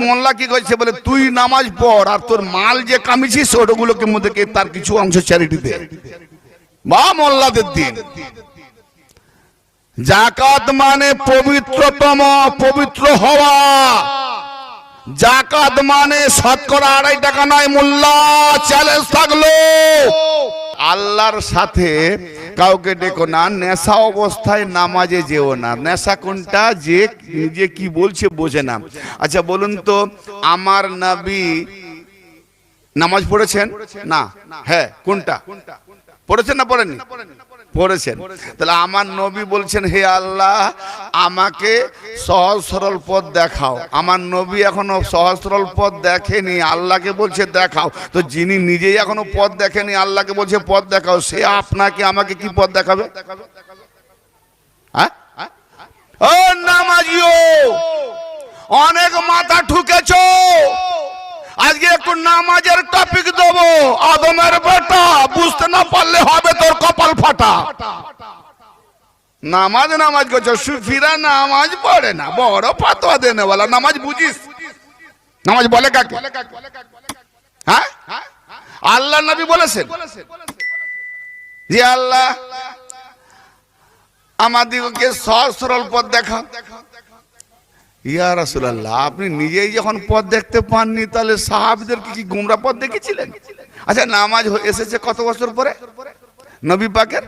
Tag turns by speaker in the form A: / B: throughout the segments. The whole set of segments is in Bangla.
A: মোল্লা কি করছে বলে, তুই নামাজ পড় আর তোর মাল যে কামিছিস ওটাগুলোকে মধ্যে কে তার কিছু অংশ চ্যারিটি দে। বা মোল্লাদের দিন। জাকাত মানে পবিত্রতম, পবিত্র হওয়া। জাকাত মানে শতকরা আড়াই টাকা নয়, মোল্লা চ্যালেঞ্জ থাকল। আল্লাহর সাথে কাউকে ডেকো না, নেশা অবস্থায় নামাজে যেও না। নেশা কোনটা? যে নিজে কি বলছে বোঝে না। আচ্ছা বলুন তো, আমার নাবি নামাজ পড়েছেন? না। হ্যাঁ কোনটা? পড়েছেন না পড়েননি? পড়েছেন। তাহলে আমার নবী বলছেন, হে আল্লাহ, আমাকে সহজ সরল পথ দেখাও। আমার নবী এখনও সহজ সরল পথ দেখেনি, আল্লাহকে বলছে, দেখাও। তো যিনি নিজেই এখনও পথ দেখেনি, আল্লাহকে বলছে, পথ দেখাও। সে আপনাকে, আমাকে কি পথ দেখাবে? হ্যাঁ? ও নামাজিও, অনেক মাথা ঠুকেছো। আজকে একটু নামাজের টপিক দেবো। আদমের বেটা, বুঝতে না পারলে হবে তোর কপাল ফাটা। নামাজ নামাজ করছ, সুফিরা নামাজ পড়ে না, বড় পাতোয়া দেনে বলা নামাজ বুঝিস? নামাজ বলে কাকে? হ্যাঁ? আল্লাহ নবী বলেছেন যে আল্লাহ আমাদিগকে সহজ সরল পথ দেখা ইয়া রাসূলুল্লাহ, আপনি নিজেই যখন পথ দেখতে পাননি, তাহলে সাহাবীদেরকে কি গুমরা পথ দেখেছিলেন? আচ্ছা নামাজ এসেছে কত বছর পরে? নবী পাকের?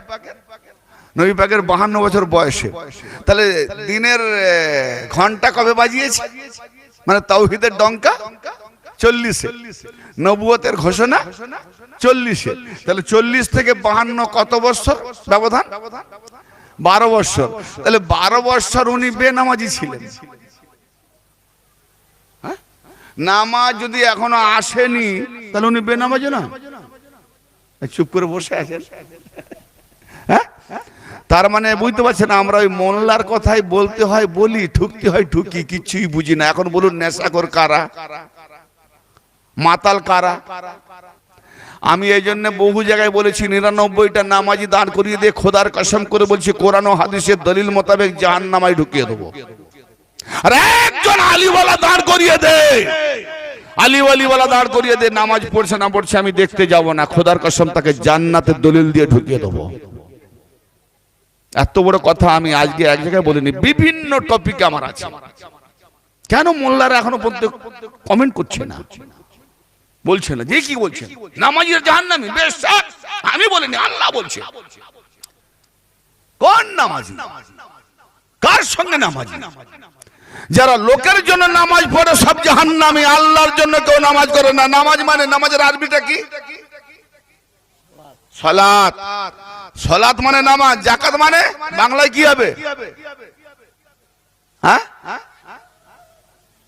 A: নবী পাকের বাহান্ন বছর বয়সে। তাহলে দিনের ঘণ্টা কবে বাজিয়েছে? মানে তাওহিদের ডঙ্কা? চল্লিশে। নবুয়তের ঘোষণা? চল্লিশে। তাহলে চল্লিশ থেকে বাহান্ন কত বছর ব্যবধান? বারো বছর। তাহলে বারো বছর উনি বেনামাজি ছিলেন? নামাজ যদি এখনও আসেনি, তাহলে উনি বেনামাজি না? চুপ করে বসে আছেন। হ্যাঁ? তার মানে বুঝতে পারছেন, আমরা ওই মোল্লার কথাই বলতে হয়, বলি, ঠুকতে হয়, ঠুকি কিচ্ছুই বুঝি না। এখন বলুন নেশাকর কারা? মাতাল কারা? আমি এই জন্য বহু জায়গায় বলেছি, নিরানব্বইটা নামাজি দান করিয়ে দিয়ে খোদার কসম করে বলছি, কোরআন হাদিসের দলিল মোতাবেক জাহান নামায় ঢুকিয়ে দেবো। আর একজন আলিওয়ালা দাঁড় করিয়ে দে। আলিওয়ালিওয়ালা দাঁড় করিয়ে দে, নামাজ পড়ছে না পড়ছে, আমি দেখতে যাব না। খোদার কসম তাকে জান্নাতের দলিল দিয়ে ঢুকিয়ে দেবো। এত বড় কথা আমি আজকে এক জায়গায় বলিনি, বিভিন্ন টপিকে আমার আছে। কেন মোল্লারা এখনও পর্যন্ত কমেন্ট করছে না? বলছে না। যে কি বলছেন নামাজের জাহান্নামী, বেশ থাক। আমি বলিনি, আল্লাহ বলছে। কোন নামাজ? কার সঙ্গে নামাজি? যারা লোকের জন্য নামাজ পড়ে সব জাহান্নামী, আল্লাহর জন্য কেউ নামাজ করে না। নামাজ মানে নামাজের আরবিটা কি? সলাত সলাত মানে নামাজ, জাকাত মানে বাংলায় কি হবে? হ্যাঁ?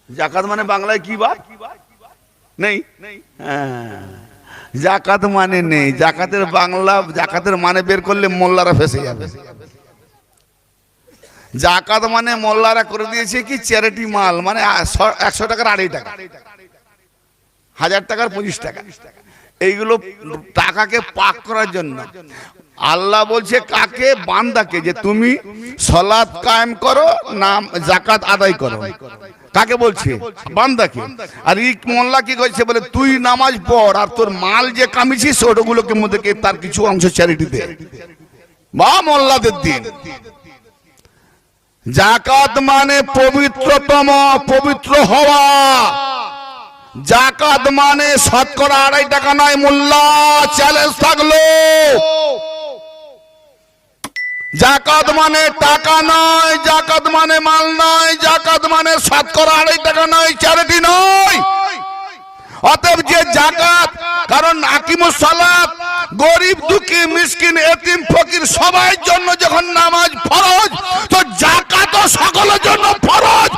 A: জাকাত মানে বাংলায় কি বা নেই? হ্যাঁ। জাকাত মানে নেই। জাকাতের বাংলা, জাকাতের মানে বের করলে মোল্লারা ফেসে যাবে। জাকাত মানে মোল্লারা করে দিয়েছে কি চ্যারিটি মাল মানে একশো টাকার আড়াই টাকা। হাজার টাকার পঁচিশ টাকা। এইগুলো টাকাকে পাক করার জন্য। আল্লাহ বলছে, কাকে? বান্দাকে, যে তুমি সলাৎ কায়েম করো নাম জাকাত আদায় করো। কাকে বলছে? বান্দাকে। আর ই মোল্লা কি করছে? বলে, তুই নামাজ পড়, আর তোর মাল যে কামিছিস ওটাগুলোকে মধ্যে তার কিছু অংশ চ্যারিটি দে বা মোল্লাদের দিন। জাকাত মানে পবিত্রতম, পবিত্র হওয়া। জাকাত মানে শতকরা আড়াই টাকা নয়, মোল্লা চ্যালেঞ্জ থাকল। জাকাত মানে টাকা নয়, জাকাত মানে মাল নয়, জাকাত মানে শতকরা আড়াই টাকা নয় চ্যারিটি নয়। অতএব যে জাকাত, কারণ আকিমুস সালাত, গরিব, দুঃখী, মিসকিন, এতিম, ফকির সবার জন্য যখন নামাজ ফরজ সকলের জন্য ফরজ।